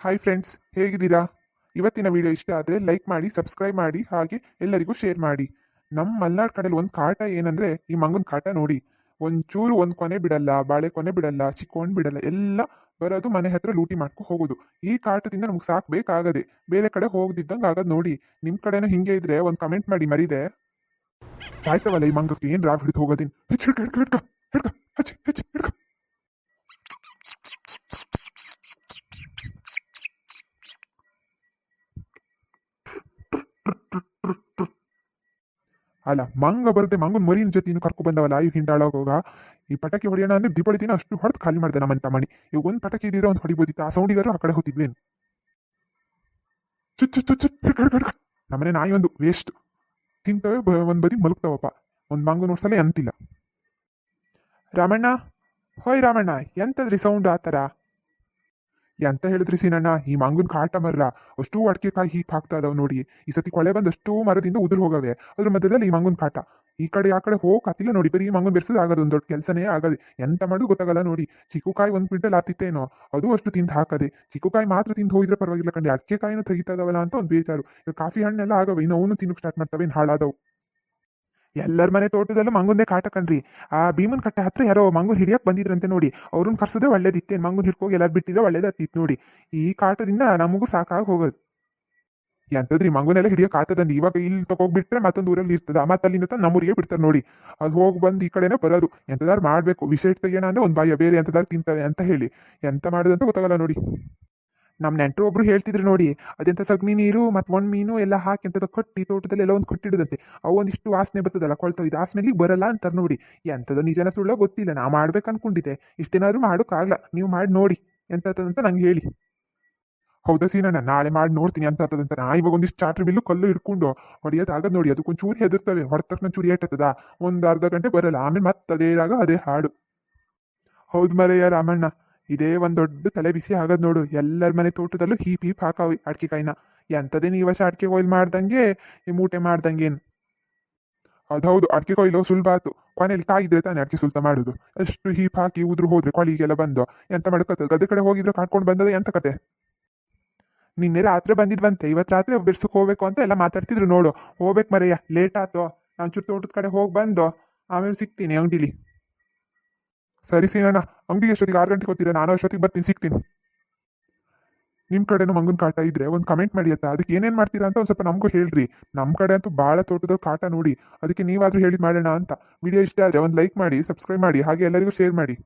Hi friends ಹೇಗಿದ್ದೀರಾ? ಇವತ್ತಿನ video ಇಷ್ಟ ಆದರೆ ಲೈಕ್ ಮಾಡಿ ಸಬ್ಸ್ಕ್ರೈಬ್ ಮಾಡಿ, ಹಾಗೆ ಎಲ್ಲರಿಗೂ ಶೇರ್ ಮಾಡಿ. ನಮ್ಮ ಮಲ್ನಾಡ್ ಕಡೆಯಲ್ಲಿ ಒಂದು ಕಾಟ ಏನಂದರೆ ಈ ಮಂಗನ ಕಾಟ ನೋಡಿ. ಒಂಚೂರು ಒಂದು ಕೊನೆ ಬಿಡಲ್ಲ, ಬಾಳೆ ಕೊನೆ ಬಿಡಲ್ಲ ಚಿಕ್ಕೊಂಡು ಬಿಡಲ್ಲ, ಎಲ್ಲ ಬರೋದು ಮನೆ ಹತ್ರ ಲೂಟಿ ಮಾಡ್ಕೊ ಹೋಗೋದು. ಈ ಕಾಟದಿಂದ ನಮ್ಗೆ ಸಾಕು ಬೇಕಾಗದೆ. ಬೇರೆ ಕಡೆ ಹೋಗದಿದ್ದಂಗೆ ಆಗೋದು ನೋಡಿ. ನಿಮ್ಮ ಕಡೆನೂ ಹಿಂಗೆ ಇದ್ರೆ ಒಂದು ಕಮೆಂಟ್ ಮಾಡಿ ಮರಿದೆ. ಸಾಯ್ತವಲ್ಲ ಈ ಮಂಗಕ್ಕೆ ಏನು ರಾವ್ ಹಿಡಿದು ಹೋಗೋದಿನ್? ಹಿಡ್ಕ ಹಿಡ್ಕ ಹಿಡ್ಕ ಹಿಡ್ಕ ಹಚ್ಚಿ ಹಚ್ಚಿ ಹಿಡ್ಕ. ಅಲ್ಲ, ಮಂಗ ಬರುತ್ತೆ, ಮಂಗನ್ ಮರಿನ ಜೊತೆ ಇನ್ನು ಕರ್ಕೊ ಬಂದವಲ್ಲ ಇವ್ ಹಿಂಡಾಳೋಗ ಈ ಪಟಾಕಿ ಹೊಡೆಯೋಣ ಅಂದ್ರೆ ದೀಪಾವಳಿ ದಿನ ಅಷ್ಟು ಹೊಡೆದು ಖಾಲಿ ಮಾಡ್ದೆ ನಮ್ಮಂತ ಮಣಿ. ಈಗ ಒಂದ್ ಪಟಾಕಿ ಒಂದ್ ಒಂದು ಹೊಡಿಬೋದಿತ್ತು? ಆ ಸೌಂಡಿಗಾರು ಆ ಕಡೆ ಹೋಗ್ತಿದ್ವೇನು? ಚುಚ್ಚು ಚುಚ್ಚು ನಮ್ಮನೆ ನಾಯಿ ಒಂದು ವೇಸ್ಟ್. ತಿಂತವೆ ಒಂದ್ ಬದಿ ಮಲಗ್ತಾವಪ್ಪ. ಒಂದ್ ಮಂಗು ನೋಡ್ಸಲೇ ಅಂತಿಲ್ಲ. ರಾಮಣ್ಣ, ಹೋಯ್ ರಾಮಣ್ಣ, ಎಂತದ್ರಿ ಸೌಂಡ್ ಆ ಥರ ಎಂತ ಹೇಳಿದ್ರಿ ಸೀನಣ್ಣ? ಈ ಮಂಗನ್ ಕಾಟ ಮರ ಅಷ್ಟು ಅಡಿಕೆ ಕಾಯಿ ಹೀಪ್ ಹಾಕ್ತಾ ಇದಾವ ನೋಡಿ. ಈ ಸತಿ ಕೊಳೆ ಬಂದು ಅಷ್ಟು ಮರದಿಂದ ಉದುರು ಹೋಗವೆ. ಅದ್ರ ಮಧ್ಯದಲ್ಲಿ ಈ ಮಂಗನ್ ಕಾಟ. ಈ ಕಡೆ ಆ ಕಡೆ ಹೋಗತ್ತಿಲ್ಲ ನೋಡಿ. ಬರೀ ಮಂಗನ್ ಬೆರ್ಸೋದು ಆಗೋದು. ಒಂದು ದೊಡ್ಡ ಕೆಲಸನೇ ಆಗದೆ. ಎಂತ ಮಾಡು ಗೊತ್ತಾಗಲ್ಲ ನೋಡಿ. ಚಿಕ್ಕುಕಾಯಿ ಒಂದು ಕ್ವಿಂಟಲ್ ಆತಿತ್ತೇನೋ. ಅದು ಅಷ್ಟು ತಿಂದು ಹಾಕದೆ. ಚಿಕ್ಕುಕಾಯಿ ಮಾತ್ರ ತಿಂದು ಹೋಗಿದ್ರೆ ಪರವಾಗಿಲ್ಲ ಕಂಡು ಅಡಿಕೆ ಕಾಯಿನೂ ತೆಗಿತಾ ಇದಾವಲ್ಲ ಅಂತ ಒಂದು ಬೇಜಾರು. ಈಗ ಕಾಫಿ ಹಣ್ಣೆಲ್ಲ ಆಗವೆ. ಇನ್ನು ಅವನು ತಿನ್ನಕ್ಕೆ ಸ್ಟಾರ್ಟ್ ಮಾಡ್ತವೆ. ಹಾಳಾದವು. ಎಲ್ಲರ ಮನೆ ತೋಟದಲ್ಲೂ ಮಂಗುಂದೆ ಕಾಟ ಕಣ್ರಿ. ಆ ಭೀಮನ್ ಕಟ್ಟೆ ಹತ್ರ ಯಾರೋ ಮಂಗುನ್ ಹಿಡಿಯಕ್ ಬಂದಿದ್ರಂತೆ ನೋಡಿ. ಅವ್ರನ್ನ ಕರ್ಸೋದೇ ಒಳ್ಳೇದಿತ್ತೆ ಮಂಗುನ್ ಹಿಡ್ಕೋಗಿ ಎಲ್ಲಾರು ಬಿಟ್ಟಿದ್ರೆ ಒಳ್ಳೇದಾತಿತ್ತು ನೋಡಿ. ಈ ಕಾಟದಿಂದ ನಮಗೂ ಸಾಕಾಗಿ ಹೋಗೋದು. ಎಂತದ್ರಿ, ಮಂಗುನೆಲ್ಲ ಹಿಡಿಯಕ್ ಆತದಂడి ಇವಾಗ ಇಲ್ಲಿ ತಗೋಗ್ಬಿಟ್ರೆ ಮತ್ತೊಂದು ಊರಲ್ಲಿ ಇರ್ತದ. ಮತ್ತೆ ಅಲ್ಲಿಂದ ತಂದ್ ನಮ್ಮೂರಿಗೆ ಬಿಡ್ತಾರೆ ನೋಡಿ. ಅದು ಹೋಗಿ ಬಂದು ಈ ಕಡೆನೇ ಬರೋದು. ಎಂತದಾರು ಮಾಡ್ಬೇಕು? ವಿಷ ಏನಂದ್ರೆ ಅಂದ್ರೆ ಒಂದು ಬಾಯ ಬೇರೆ ಎಂತದಾರು ತಿಂತವೆ ಅಂತ ಹೇಳಿ. ಎಂತ ಮಾಡೋದಂತ ಗೊತ್ತಾಗಲ್ಲ ನೋಡಿ. ನಮ್ಮ ನೆಂಟರು ಒಬ್ರು ಹೇಳ್ತಿದ್ರು ನೋಡಿ, ಅದೆಂತ ಸಗಣಿ ನೀರು ಮತ್ತು ಒಂದು ಮೀನು ಎಲ್ಲ ಹಾಕಿ ಅಂತದ ಕಟ್ಟಿ ತೋಟದಲ್ಲಿ ಎಲ್ಲ ಒಂದು ಕಟ್ಟಿಡುದಂತೆ. ಅವು ಒಂದಿಷ್ಟು ವಾಸನೆ ಬರ್ತದಲ್ಲ ಕೊಳ್ತಾವ ಇದು ಸ್ಮೆಲ್ಲಿಗೆ ಬರಲ್ಲ ಅಂತಾರೆ ನೋಡಿ. ಎಂತದೋ ನಿಜನ ಸುಳ್ಳ ಗೊತ್ತಿಲ್ಲ, ನಾ ಮಾಡ್ಬೇಕು ಅನ್ಕೊಂಡಿದ್ದೆ. ಇಷ್ಟೇನಾದ್ರು ಮಾಡೋಕ್ಕಾಗಲ್ಲ ನೀವು ಮಾಡಿ ನೋಡಿ ಎಂತದಂತ ನಂಗೆ ಹೇಳಿ. ಹೌದಾ ಸೀನಣ್ಣ, ನಾಳೆ ಮಾಡಿ ನೋಡ್ತೀನಿ ಅಂತ ಆಗ್ತದಂತ ನಾ ಇವಾಗ ಒಂದಿಷ್ಟು ಚಾಟ್ರಿ ಬಿಲ್ಲು ಕಲ್ಲು ಹಿಡ್ಕೊಂಡು ಹೊಡಿಯೋದು ಆಗದ್ ನೋಡಿ ಅದಕ್ಕೊಂದು ಚೂರಿ ಹೆದರ್ತವೆ ಹೊಡೆತಕ್ಕ ಚೂರಿ ಏಟತ್ತದ ಒಂದು ಅರ್ಧ ಗಂಟೆ ಬರಲ್ಲ, ಆಮೇಲೆ ಮತ್ತೆ ಅದೇದಾಗ ಅದೇ ಹಾಡು. ಹೌದು ಮರೆಯ ರಾಮಣ್ಣ. ಇದೇ ಒಂದ್ ದೊಡ್ಡ ತಲೆ ಬಿಸಿ ಆಗದ್ ನೋಡು. ಎಲ್ಲರ ಮನೆ ತೋಟದಲ್ಲೂ ಹೀಪ್ ಹೀಪ್ ಹಾಕಾವಿ ಅಡಿಕೆ ಕಾಯಿನ. ಎಂತದೇ ಈ ವರ್ಷ ಅಡ್ಕೆ ಕೊಯ್ಲು ಮಾಡ್ದಂಗೆ ಈ ಮೂಟೆ ಮಾಡ್ದಂಗೇನು? ಅದೌದು ಅಡ್ಕೆ ಕೊಯ್ಲು ಸುಲಭ ಆತು. ಕೊನೆಯಲ್ಲಿ ಕಾಯಿದ್ರೆ ತಾನೆ ಅಡ್ಕೆ ಸುಲ್ತ ಮಾಡುದು. ಎಷ್ಟು ಹೀಪ್ ಹಾಕಿ ಉದ್ರು ಹೋದ್ರೆ ಕೊಳಿಗೆಲ್ಲ ಬಂದು. ಎಂತ ಮಾಡ್ಕತ್ತ ಗದ್ದೆ ಕಡೆ ಹೋಗಿದ್ರೆ ಕಾಡ್ಕೊಂಡು ಬಂದದ ಎಂತ ಕತೆ ನಿನ್ನೆ ರಾತ್ರಿ ಬಂದಿದ್ವಂತೆ. ಇವತ್ತು ರಾತ್ರಿ ಬಿಡ್ಸಕ್ ಹೋಗ್ಬೇಕು ಅಂತ ಎಲ್ಲ ಮಾತಾಡ್ತಿದ್ರು ನೋಡು. ಹೋಗ್ಬೇಕು ಮರೆಯ ಲೇಟ್ ಆತು. ನಾನು ಚೂರು ತೋಟದ ಕಡೆ ಹೋಗಿ ಬಂದು ಆಮೇಲೆ ಸಿಗ್ತೀನಿ ಅಂಗಡಿಲಿ. ಸರಿ ಸೀನಣ್ಣ, ಅಂಗಡಿಗೆ ಎಷ್ಟೊತ್ತಿಗೆ ಆರು ಗಂಟೆಗೆ ಹೋಗ್ತೀರಾ? ನಾನು ಅಷ್ಟೊತ್ತಿಗೆ ಬರ್ತೀನಿ, ಸಿಗ್ತೀನಿ. ನಿಮ್ಮ ಕಡೆನೂ ಮಂಗನ ಕಾಟ ಇದ್ರೆ ಒಂದು ಕಮೆಂಟ್ ಮಾಡಿ ಅತ್ತ. ಅದಕ್ಕೆ ಏನೇನು ಮಾಡ್ತೀರಾ ಅಂತ ಒಂದು ಸ್ವಲ್ಪ ನಮಗೂ ಹೇಳ್ರಿ. ನಮ್ಮ ಕಡೆ ಅಂತೂ ಭಾಳ ತೋಟದ ಕಾಟ ನೋಡಿ. ಅದಕ್ಕೆ ನೀವಾದರೂ ಹೇಳಿದ್ ಮಾಡೋಣ ಅಂತ. ವಿಡಿಯೋ ಇಷ್ಟ ಆದರೆ ಒಂದು ಲೈಕ್ ಮಾಡಿ ಸಬ್ಸ್ಕ್ರೈಬ್ ಮಾಡಿ, ಹಾಗೆ ಎಲ್ಲರಿಗೂ ಶೇರ್ ಮಾಡಿ.